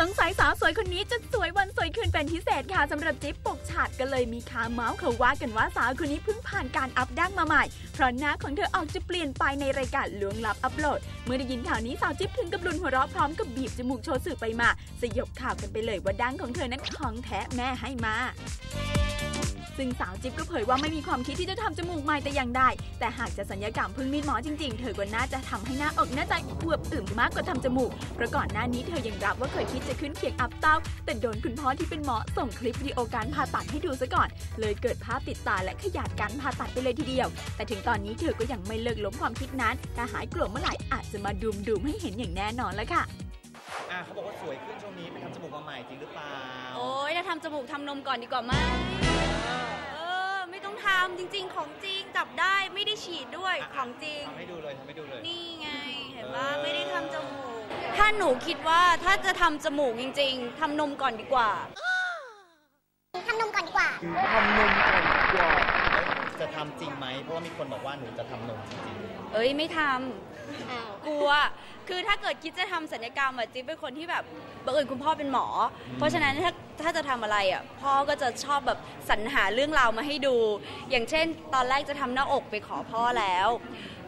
สงสัยสาวสวยคนนี้จะสวยวันสวยคืนเป็นพิเศษค่ะสำหรับจิ๊บปกฉาดก็เลยมีข่าวเมาส์เขาว่ากันว่าสาวคนนี้เพิ่งผ่านการอัพดั้งมาใหม่ เพราะหน้าของเธอออกจะเปลี่ยนไปในรายการล้วงลับอัปโหลด เมื่อได้ยินข่าวนี้สาวจิ๊บถึงกับลุนหัวเราะพร้อมกับบีบจมูกโชว์สื่อไปมา สยบข่าวกันไปเลยว่าดั้งของเธอนั้นของแท้แม่ให้มา ซึ่งสาวจิ๊บก็เผยว่าไม่มีความคิดที่จะทำจมูกใหม่แต่อย่างใด แต่หากจะสัญญกรรมพึ่งมีดหมอจริงๆ เธอก็น่าจะทำให้หน้าอกหน้าใจอวบอึมมากกว่าทำจมูก เพราะก่อนหน้านี้เธอยังรับว่าเคยคิดจะขึ้นเคียงอัพเต้า แต่โดนคุณพ่อที่เป็นหมอส่งคลิปวิดีโอการผ่าตัดให้ดูซะก่อน เลยเกิดภาพติดตาและขยาดการผ่าตัดไปเลยทีเดียว แต่ถึงตอนนี้เธอก็ยังไม่เลิกล้มความคิดนั้นถ้าหายกลัวเมื่อไหร่อาจจะมาดูมดูมๆให้เห็นอย่างแน่นอนแล้วค่ะอะเขาบอกว่าสวยขึ้นช่วงนี้ไป ทำจมูกมาใหม่จริงหรือเปล่าโอ้ยถ้าทำจมูกทำนมก่อนดีกว่าไหมเออ ไม่ต้องทำจริง ๆ ของจริงจับได้ไม่ได้ฉีดด้วยอะของจริง ทำให้ดูเลยทำให้ดูเลย นี่ไง เห็นเอว่าอไม่ได้ทำจมูก ถ้าหนูคิดว่าถ้าจะทำจมูกจริง ๆทำนมก่อนดีกว่าทำนมก่อนดีกว่า จะทำจริงไหมเพราะว่ามีคนบอกว่าหนูจะทำนมจริงเอ้ยไม่ทำกลัว คือถ้าเกิดคิดจะทำศัลยกรรมอะจิ๊บเป็นคนที่แบบบังเอิญคุณพ่อเป็นหมอ เพราะฉะนั้นถ้าถ้าจะทำอะไรอะพ่อก็จะชอบแบบสรรหาเรื่องราวมาให้ดู อย่างเช่น ตอนแรกจะทำหน้าอกไปขอพ่อแล้ว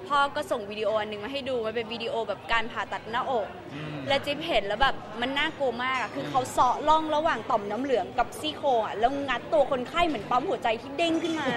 พ่อก็ส่งวิดีโออันหนึ่งมาให้ดู มันเป็นวิดีโอแบบการผ่าตัดหน้าอกอืม และจิ๊บเห็นแล้วแบบมันน่ากลัวมากอะคือเขาเสาะล่องระหว่างต่อมน้ำเหลืองกับซี่โครงอะแล้วงัดตัวคนไข้เหมือนปั๊มหัวใจที่เด้งขึ้นมา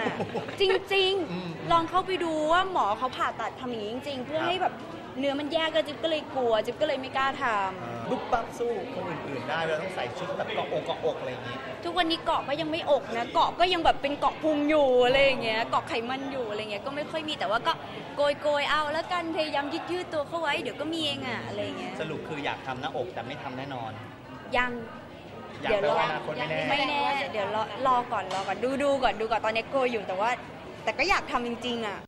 จริงอืม ๆ ลองเข้าไปดูว่าหมอเขาผ่าตัดทำอย่างนี้จริง ๆ เพื่อให้แบบเนื้อมันแยกก็จิ๊บก็เลยกลัว จิ๊บก็เลยไม่กล้าทๆบุ๊บปั๊บสู้คนอื่นๆได้เราต้องใส่ชุดแบบเกาะอกเกาะอกอะไรอย่างงี้ำทุกวันนี้เกาะก็ยังไม่อกนะ เกาะก็ยังแบบเป็นเกาะพุงอยู่อะไรอย่างเงี้ย เกาะไขมันอยู่อะไรเงี้ย ก็ไม่ค่อยมีแต่ว่าก็โกยโกยๆเอาแล้วกัน พยายามยืดยืดๆตัวเข้าไว้เดี๋ยวก็มีเองอะอะไรอย่างเงี้ย สรุปคืออยากทำหน้าอกแต่ไม่ทำแน่นอน ยัง อยากเดี๋ยวแปลรอว่าอนาคตไม่แน่ ไม่แน่ เดี๋ยวรอรอก่อนรอก่อนดูดูก่อนดูก่อนตอนนี้โกยอยู่แต่ว่า แต่ก็อยากทำจริงๆอะ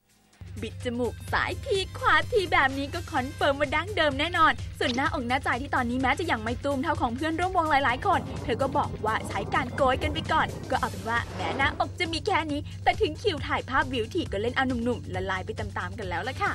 บิดจมูกสายทีขวาทีแบบนี้ก็คอนเฟิร์มว่าดั้งเดิมแน่นอน ส่วนหน้าอกหน้าใจที่ตอนนี้แม้จะยังไม่ตูมเท่าของเพื่อนร่วมวงหลาย ๆ คน เธอก็บอกว่าใช้การโกยกันไปก่อน ก็เอาเป็นว่าแม้หน้าอกจะมีแค่นี้ แต่ถึงคิวถ่ายภาพวิวทีก็เล่นเอาหนุ่มๆละลายไปตามๆกันแล้วล่ะค่ะ